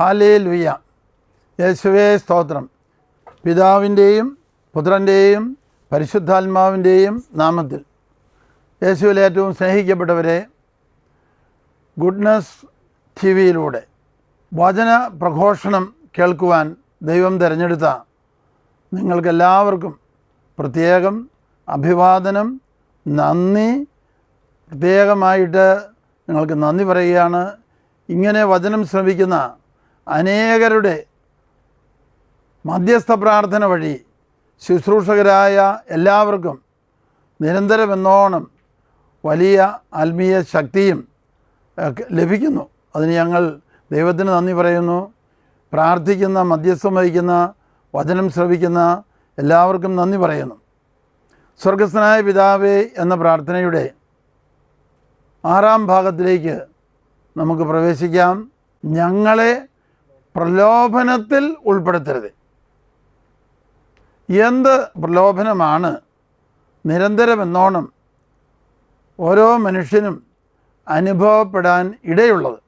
ഹാലേ ലുയ്യ യേശുവേ സ്തോത്രം. പിതാവിന്റെയും പുത്രന്റെയും പരിശുദ്ധാത്മാവിന്റെയും നാമത്തിൽ. യേശുവിൽ ഏറ്റവും സ്നേഹിക്കപ്പെട്ടവരെ ഗുഡ്നസ് ടി വിയിലൂടെ വചന പ്രഘോഷണം കേൾക്കുവാൻ ദൈവം തിരഞ്ഞെടുത്ത നിങ്ങൾക്കെല്ലാവർക്കും പ്രത്യേകം അഭിവാദനം നന്ദി. പ്രത്യേകമായിട്ട് നിങ്ങൾക്ക് നന്ദി പറയുകയാണ്. ഇങ്ങനെ വചനം ശ്രമിക്കുന്ന അനേകരുടെ മധ്യസ്ഥ പ്രാർത്ഥന വഴി ശുശ്രൂഷകരായ എല്ലാവർക്കും നിരന്തരമെന്നോണം വലിയ ആത്മീയ ശക്തിയും ലഭിക്കുന്നു. അതിന് ഞങ്ങൾ ദൈവത്തിന് നന്ദി പറയുന്നു. പ്രാർത്ഥിക്കുന്ന മധ്യസ്ഥം വഹിക്കുന്ന വചനം ശ്രവിക്കുന്ന എല്ലാവർക്കും നന്ദി പറയുന്നു. സ്വർഗസ്നായ പിതാവേ എന്ന പ്രാർത്ഥനയുടെ ആറാം ഭാഗത്തിലേക്ക് നമുക്ക് പ്രവേശിക്കാം. ഞങ്ങളെ പ്രലോഭനത്തിൽ ഉൾപ്പെടുത്തരുത്. എന്ത് പ്രലോഭനമാണ്? നിരന്തരമെന്നോണം ഓരോ മനുഷ്യനും അനുഭവപ്പെടാൻ ഇടയുള്ളത്.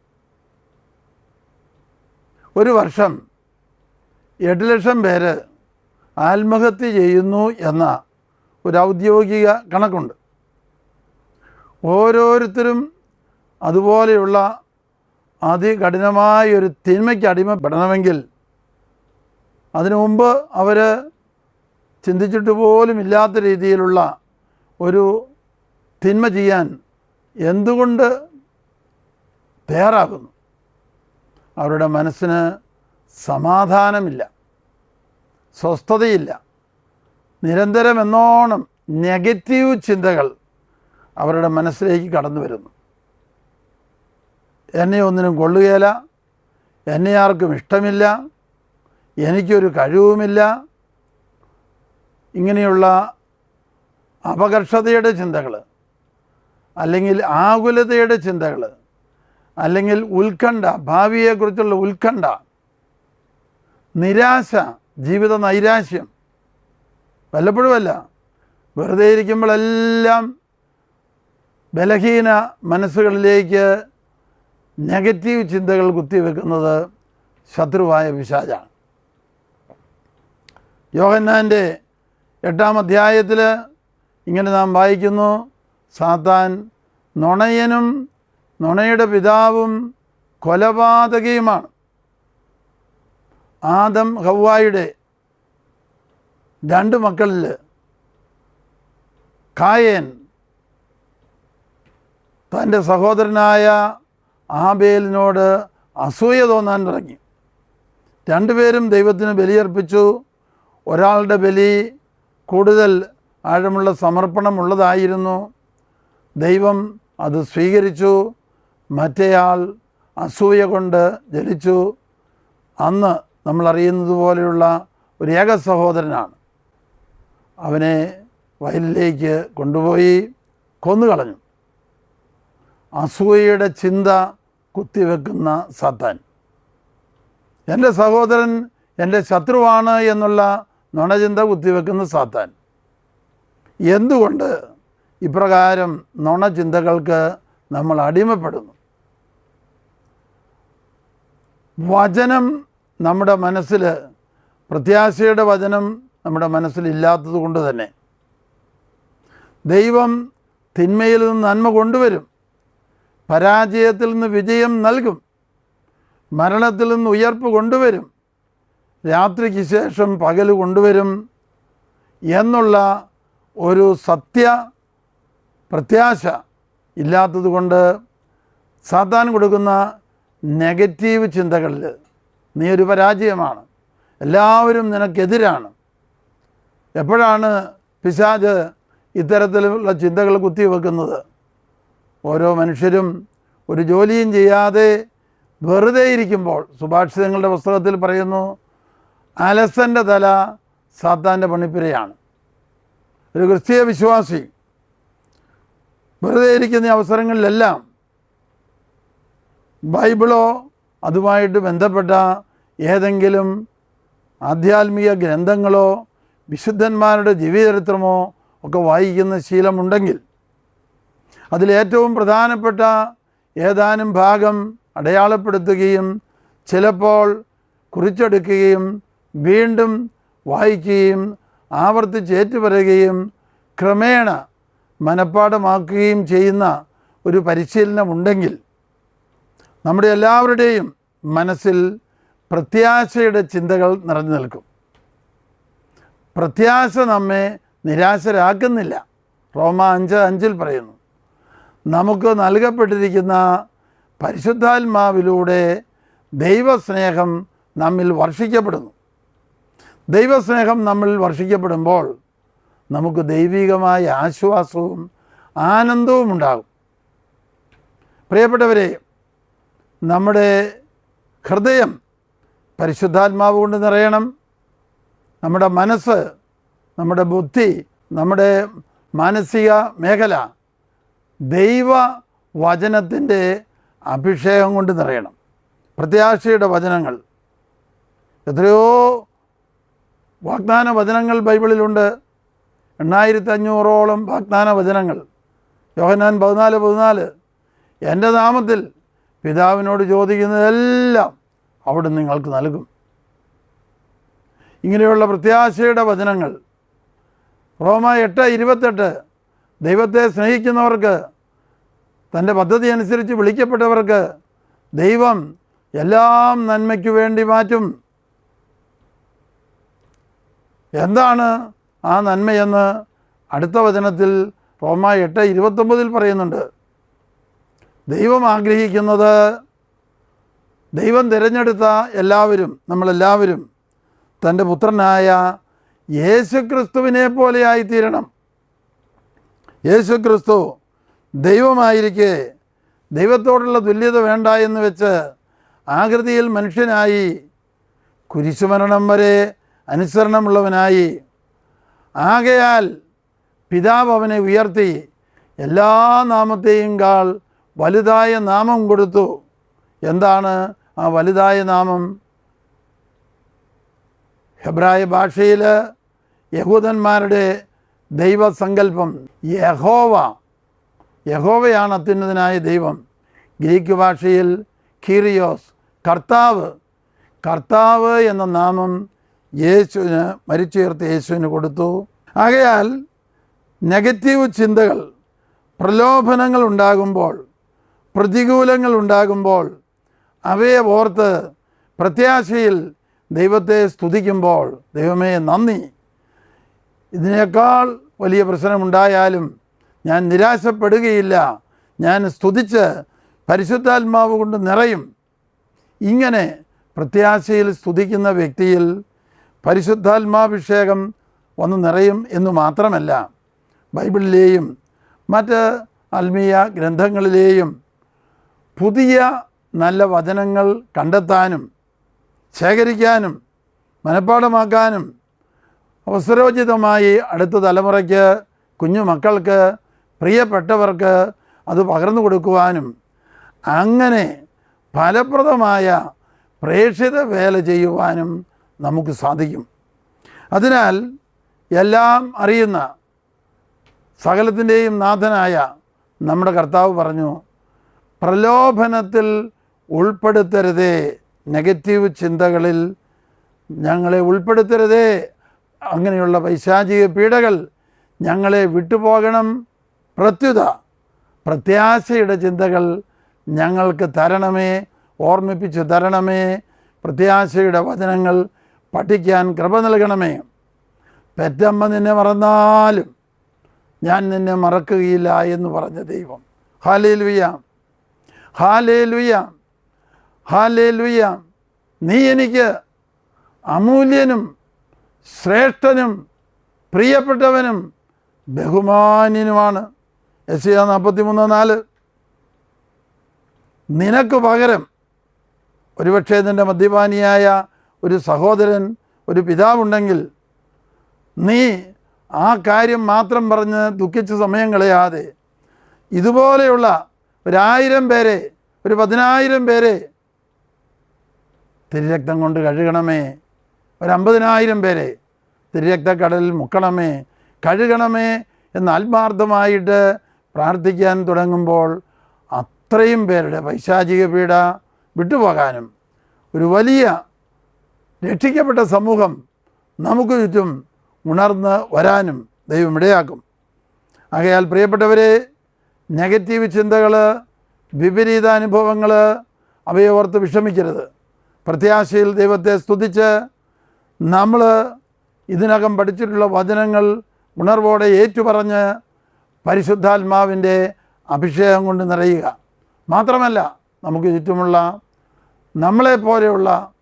ഒരു വർഷം എട്ട് ലക്ഷം പേര് ആത്മഹത്യ ചെയ്യുന്നു എന്ന ഒരു ഔദ്യോഗിക കണക്കുണ്ട്. ഓരോരുത്തരും അതുപോലെയുള്ള അതികഠിനമായ ഒരു തിന്മയ്ക്ക് അടിമപ്പെടണമെങ്കിൽ അതിനു മുമ്പ് അവർ ചിന്തിച്ചിട്ട് പോലും ഇല്ലാത്ത രീതിയിലുള്ള ഒരു തിന്മ ചെയ്യാൻ എന്തുകൊണ്ട് തയ്യാറാകുന്നു? അവരുടെ മനസ്സിന് സമാധാനമില്ല സ്വസ്ഥതയില്ല. നിരന്തരം എന്നോണം നെഗറ്റീവ് ചിന്തകൾ അവരുടെ മനസ്സിലേക്ക് കടന്നു വരുന്നു. എന്നെ ഒന്നിനും കൊള്ളുകയില്ല എന്നെ ആർക്കും ഇഷ്ടമില്ല. എനിക്കൊരു കഴിവുമില്ല. ഇങ്ങനെയുള്ള അപകർഷതയുടെ ചിന്തകൾ അല്ലെങ്കിൽ ആകുലതയുടെ ചിന്തകൾ അല്ലെങ്കിൽ ഉത്കണ്ഠ ഭാവിയെക്കുറിച്ചുള്ള ഉത്കണ്ഠ നിരാശ ജീവിത നൈരാശ്യം വല്ലപ്പോഴുമല്ല. വെറുതെ ഇരിക്കുമ്പോഴെല്ലാം ബലഹീന മനസ്സുകളിലേക്ക് നെഗറ്റീവ് ചിന്തകൾ കുത്തിവെക്കുന്നത് ശത്രുവായ പിശാചാണ്. യോഹന്നാന്റെ എട്ടാം അധ്യായത്തിൽ ഇങ്ങനെ നാം വായിക്കുന്നു സാത്താൻ നുണയനും നുണയുടെ പിതാവും കൊലപാതകയുമാണ്. ആദം ഹവായുടെ രണ്ട് മക്കളിൽ കായൻ തന്റെ സഹോദരനായ ആബേലിനോട് അസൂയ തോന്നാൻ തുടങ്ങി രണ്ടുപേരും ദൈവത്തിന് ബലിയർപ്പിച്ചു. ഒരാളുടെ ബലി കൂടുതൽ ആഴമുള്ള സമർപ്പണമുള്ളതായിരുന്നു. ദൈവം അത് സ്വീകരിച്ചു. മറ്റേയാൾ അസൂയ കൊണ്ട് ജലിച്ചു അന്ന് നമ്മൾ അറിയുന്നത് പോലെയുള്ള ഒരു ഏക സഹോദരനാണ്. അവനെ വയലിലേക്ക് കൊണ്ടുപോയി കൊന്നുകളഞ്ഞു. അസൂയയുടെ ചിന്ത കുത്തിവെക്കുന്ന സത്താൻ. എന്റെ സഹോദരൻ എന്റെ ശത്രുവാണ് എന്നുള്ള നുണചിന്ത കുത്തിവെക്കുന്ന സാത്താൻ. എന്തുകൊണ്ട് ഇപ്രകാരം നുണചിന്തകൾക്ക് നമ്മൾ അടിമപ്പെടുന്നു? വചനം നമ്മുടെ മനസ്സിൽ പ്രത്യാശയുടെ വചനം നമ്മുടെ മനസ്സിലില്ലാത്തത് കൊണ്ട് തന്നെ ദൈവം തിന്മയിൽ നിന്ന് നന്മ കൊണ്ടുവരും. പരാജയത്തിൽ നിന്ന് വിജയം നൽകും. മരണത്തിൽ നിന്ന് ഉയർപ്പ് കൊണ്ടുവരും. രാത്രിക്ക് ശേഷം പകൽ കൊണ്ടുവരും എന്നുള്ള ഒരു സത്യ പ്രത്യാശ ഇല്ലാത്തതുകൊണ്ട് സാത്താൻ കൊടുക്കുന്ന നെഗറ്റീവ് ചിന്തകളിൽ നീ ഒരു പരാജയമാണ്. എല്ലാവരും നിനക്കെതിരാണ്. എപ്പോഴാണ് പിശാജ് ഇത്തരത്തിലുള്ള ചിന്തകൾ കുത്തിവെക്കുന്നത്? ഓരോ മനുഷ്യരും ഒരു ജോലിയും ചെയ്യാതെ വെറുതെ ഇരിക്കുമ്പോൾ സുഭാഷിതങ്ങളുടെ പുസ്തകത്തിൽ പറയുന്നു അലസന്റെ തല സാത്താന്റെ പണിപ്പിരയാണ്. ഒരു ക്രിസ്തീയ വിശ്വാസി വെറുതെ ഇരിക്കുന്ന അവസരങ്ങളിലെല്ലാം ബൈബിളോ അതുമായിട്ട് ബന്ധപ്പെട്ട ഏതെങ്കിലും ആധ്യാത്മിക ഗ്രന്ഥങ്ങളോ വിശുദ്ധന്മാരുടെ ജീവചരിത്രമോ ഒക്കെ വായിക്കുന്ന ശീലമുണ്ടെങ്കിൽ അതിലേറ്റവും പ്രധാനപ്പെട്ട ഏതാനും ഭാഗം അടയാളപ്പെടുത്തുകയും ചിലപ്പോൾ കുറിച്ചെടുക്കുകയും വീണ്ടും വായിക്കുകയും ആവർത്തിച്ച് ഏറ്റുപറയുകയും ക്രമേണ മനഃപ്പാടമാക്കുകയും ചെയ്യുന്ന ഒരു പരിശീലനമുണ്ടെങ്കിൽ നമ്മുടെ എല്ലാവരുടെയും മനസ്സിൽ പ്രത്യാശയുടെ ചിന്തകൾ നിറഞ്ഞു നിൽക്കും. പ്രത്യാശ നമ്മെ നിരാശരാക്കുന്നില്ല. റോമ അഞ്ച് അഞ്ചിൽ പറയുന്നു. നമുക്ക് നൽകപ്പെട്ടിരിക്കുന്ന പരിശുദ്ധാത്മാവിലൂടെ ദൈവസ്നേഹം നമ്മിൽ വർഷിക്കപ്പെടുന്നു. ദൈവസ്നേഹം നമ്മിൽ വർഷിക്കപ്പെടുമ്പോൾ നമുക്ക് ദൈവികമായ ആശ്വാസവും ആനന്ദവും ഉണ്ടാകും. പ്രിയപ്പെട്ടവരെ നമ്മുടെ ഹൃദയം പരിശുദ്ധാത്മാവ് കൊണ്ട് നിറയണം. നമ്മുടെ മനസ്സ് നമ്മുടെ ബുദ്ധി നമ്മുടെ മാനസിക മേഖല ദൈവ വചനത്തിന്റെ അഭിഷേകം കൊണ്ട് നിറയണം. പ്രത്യാശയുടെ വചനങ്ങൾ. എത്രയോ വാഗ്ദാന വചനങ്ങൾ ബൈബിളിലുണ്ട്. എണ്ണായിരത്തി അഞ്ഞൂറോളം വാഗ്ദാന വചനങ്ങൾ. യോഹനാൻ പതിനാല് പതിനാല്. എന്റെ നാമത്തിൽ പിതാവിനോട് ചോദിക്കുന്നതെല്ലാം അവിടെ നിങ്ങൾക്ക് നൽകും. ഇങ്ങനെയുള്ള പ്രത്യാശയുടെ വചനങ്ങൾ. റോമ എട്ട് ഇരുപത്തെട്ട്. ദൈവത്തെ സ്നേഹിക്കുന്നവർക്ക് തന്റെ പദ്ധതി അനുസരിച്ച് വിളിക്കപ്പെട്ടവർക്ക് ദൈവം എല്ലാം നന്മയ്ക്ക് വേണ്ടി മാറ്റും. എന്താണ് ആ നന്മയെന്ന് അടുത്ത വചനത്തിൽ റോമ എട്ട് ഇരുപത്തൊമ്പതിൽ പറയുന്നുണ്ട്. ദൈവം ആഗ്രഹിക്കുന്നത് ദൈവം തിരഞ്ഞെടുത്ത എല്ലാവരും നമ്മളെല്ലാവരും തന്റെ പുത്രനായ യേശുക്രിസ്തുവിനെ പോലെയായിത്തീരണം യേശുക്രിസ്തു ദൈവമായിരിക്കെ ദൈവത്തോടുള്ള തുല്യത വേണ്ട എന്ന് വെച്ച് ആകൃതിയിൽ മനുഷ്യനായി കുരിശുമരണം വരെ അനുസരണമുള്ളവനായി ആകയാൽ പിതാവ് അവനെ ഉയർത്തി എല്ലാ നാമത്തെയും കാൾ വലുതായ നാമം കൊടുത്തു. എന്താണ് ആ വലുതായ നാമം? ഹെബ്രായ ഭാഷയിൽ യഹൂദന്മാരുടെ ദൈവസങ്കല്പം. യഹോവ. യഹോവയാണ് അത്യുന്നതനായ ദൈവം. ഗ്രീക്ക് ഭാഷയിൽ കീറിയോസ് കർത്താവ്. കർത്താവ് എന്ന നാമം യേശുവിന് മരിച്ചുയർത്ത യേശുവിന് കൊടുത്തു. ആകയാൽ നെഗറ്റീവ് ചിന്തകൾ പ്രലോഭനങ്ങൾ ഉണ്ടാകുമ്പോൾ പ്രതികൂലങ്ങൾ ഉണ്ടാകുമ്പോൾ അവയെ ഓർത്ത് പ്രത്യാശയിൽ ദൈവത്തെ സ്തുതിക്കുമ്പോൾ ദൈവമേ നന്ദി. ഇതിനേക്കാൾ വലിയ പ്രശ്നമുണ്ടായാലും ഞാൻ നിരാശപ്പെടുകയില്ല. ഞാൻ സ്തുതിച്ച് പരിശുദ്ധാത്മാവ് കൊണ്ട് നിറയും. ഇങ്ങനെ പ്രത്യാശയിൽ സ്തുതിക്കുന്ന വ്യക്തിയിൽ പരിശുദ്ധാത്മാഭിഷേകം വന്ന് നിറയും എന്ന് മാത്രമല്ല ബൈബിളിലെയും മറ്റ് ആത്മീയ ഗ്രന്ഥങ്ങളിലെയും പുതിയ നല്ല വചനങ്ങൾ കണ്ടെത്താനും ശേഖരിക്കാനും മനഃപ്പാടമാക്കാനും അവസരോചിതമായി അടുത്ത തലമുറയ്ക്ക് കുഞ്ഞു മക്കൾക്ക് പ്രിയപ്പെട്ടവർക്ക് അത് പകർന്നു കൊടുക്കുവാനും അങ്ങനെ ഫലപ്രദമായ പ്രേക്ഷിത വേല ചെയ്യുവാനും നമുക്ക് സാധിക്കും. അതിനാൽ എല്ലാം അറിയുന്ന സകലത്തിന്റെയും നാഥനായ നമ്മുടെ കർത്താവ് പറഞ്ഞു പ്രലോഭനത്തിൽ ഉൾപ്പെടുത്തരുതേ നെഗറ്റീവ് ചിന്തകളിൽ ഞങ്ങളെ ഉൾപ്പെടുത്തരുതേ അങ്ങനെയുള്ള പൈശാചിക പീഡകൾ ഞങ്ങളെ വിട്ടുപോകണം. പ്രത്യുത പ്രത്യാശയുടെ ചിന്തകൾ ഞങ്ങൾക്ക് തരണമേ ഓർമ്മിപ്പിച്ച് തരണമേ. പ്രത്യാശയുടെ വചനങ്ങൾ പഠിക്കാൻ കൃപ നൽകണമേ. പെറ്റമ്മ നിന്നെ മറന്നാലും ഞാൻ നിന്നെ മറക്കുകയില്ല എന്ന് പറഞ്ഞ ദൈവം. ഹാലേ ലുയ ഹാലേ ലുയ ഹാലേ ലുയ നീ എനിക്ക് അമൂല്യനും ശ്രേഷ്ഠനും പ്രിയപ്പെട്ടവനും ബഹുമാന്യനുമാണ്. എസ് എ നാൽപ്പത്തി മൂന്ന് നാല്. നിനക്ക് പകരം ഒരുപക്ഷെ നിന്റെ മദ്യപാനിയായ ഒരു സഹോദരൻ ഒരു പിതാവുണ്ടെങ്കിൽ നീ ആ കാര്യം മാത്രം പറഞ്ഞ് ദുഃഖിച്ച സമയം കളയാതെ ഇതുപോലെയുള്ള ഒരായിരം പേരെ ഒരു പതിനായിരം പേരെ തിരുരക്തം കൊണ്ട് കഴുകണമേ. ഒരു അമ്പതിനായിരം പേരെ തിരുരക്തക്കടലിൽ മുക്കണമേ കഴുകണമേ എന്ന് ആത്മാർത്ഥമായിട്ട് പ്രാർത്ഥിക്കാൻ തുടങ്ങുമ്പോൾ അത്രയും പേരുടെ പൈശാചിക പീഡ വിട്ടുപോകാനും ഒരു വലിയ രക്ഷിക്കപ്പെട്ട സമൂഹം നമുക്ക് ചുറ്റും ഉണർന്ന് വരാനും ദൈവം ഇടയാക്കും. ആകയാൽ പ്രിയപ്പെട്ടവരെ നെഗറ്റീവ് ചിന്തകൾ വിപരീത അനുഭവങ്ങൾ അവയെ ഓർത്ത് വിഷമിക്കരുത്. പ്രത്യാശയിൽ ദൈവത്തെ സ്തുതിച്ച് നമ്മൾ ഇതിനകം പഠിച്ചിട്ടുള്ള വചനങ്ങൾ ഉണർവോടെ ഏറ്റുപറഞ്ഞ് പരിശുദ്ധാത്മാവിന്റെ അഭിഷേകം കൊണ്ട് നിറയുക. മാത്രമല്ല നമുക്ക് ചുറ്റുമുള്ള നമ്മളെപ്പോലെയുള്ള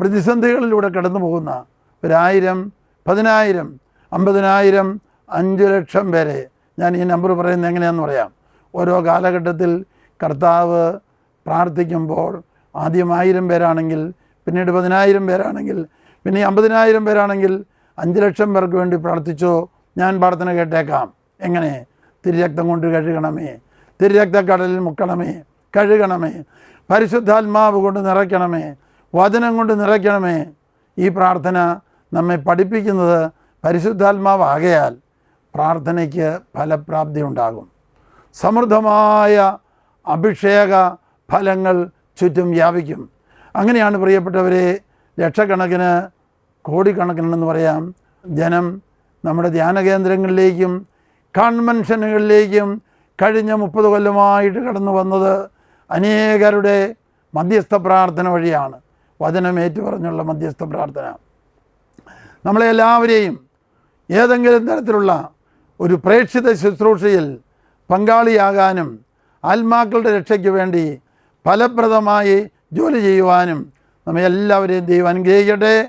പ്രതിസന്ധികളിലൂടെ കടന്നു പോകുന്ന ഒരായിരം പതിനായിരം അമ്പതിനായിരം അഞ്ച് ലക്ഷം പേരെ ഞാൻ ഈ നമ്പർ പറയുന്നത് എങ്ങനെയാണെന്ന് പറയാം. ഓരോ കാലഘട്ടത്തിൽ കർത്താവ് പ്രാർത്ഥിക്കുമ്പോൾ ആദ്യം ആയിരം പേരാണെങ്കിൽ പിന്നീട് പതിനായിരം പേരാണെങ്കിൽ പിന്നെ ഈ അമ്പതിനായിരം പേരാണെങ്കിൽ അഞ്ച് ലക്ഷം പേർക്ക് വേണ്ടി പ്രാർത്ഥിച്ചോ ഞാൻ പ്രാർത്ഥന കേട്ടേക്കാം. എങ്ങനെ? തിരുരക്തം കൊണ്ട് കഴുകണമേ. തിരുരക്തക്കടലിൽ മുക്കണമേ. കഴുകണമേ. പരിശുദ്ധാത്മാവ് കൊണ്ട് നിറയ്ക്കണമേ. വചനം കൊണ്ട് നിറയ്ക്കണമേ. ഈ പ്രാർത്ഥന നമ്മെ പഠിപ്പിക്കുന്നത് പരിശുദ്ധാത്മാവാകയാൽ പ്രാർത്ഥനയ്ക്ക് ഫലപ്രാപ്തി ഉണ്ടാകും. സമൃദ്ധമായ അഭിഷേക ഫലങ്ങൾ ചുറ്റും വ്യാപിക്കും. അങ്ങനെയാണ് പ്രിയപ്പെട്ടവരെ ലക്ഷക്കണക്കിന് കോടിക്കണക്കിനെന്ന് പറയാം. ജനം നമ്മുടെ ധ്യാന കേന്ദ്രങ്ങളിലേക്കും കൺവെൻഷനുകളിലേക്കും കഴിഞ്ഞ മുപ്പത് കൊല്ലമായിട്ട് കടന്നു വന്നത് അനേകരുടെ മധ്യസ്ഥ പ്രാർത്ഥന വഴിയാണ്. വചനം ഏറ്റുപറഞ്ഞുള്ള മധ്യസ്ഥ പ്രാർത്ഥന. നമ്മളെല്ലാവരെയും ഏതെങ്കിലും തരത്തിലുള്ള ഒരു പ്രേക്ഷിത ശുശ്രൂഷയിൽ പങ്കാളിയാകാനും ആത്മാക്കളുടെ രക്ഷയ്ക്ക് വേണ്ടി ഫലപ്രദമായി ജോലി ചെയ്യുവാനും നമ്മെ എല്ലാവരെയും ദൈവം അനുഗ്രഹിക്കട്ടെ.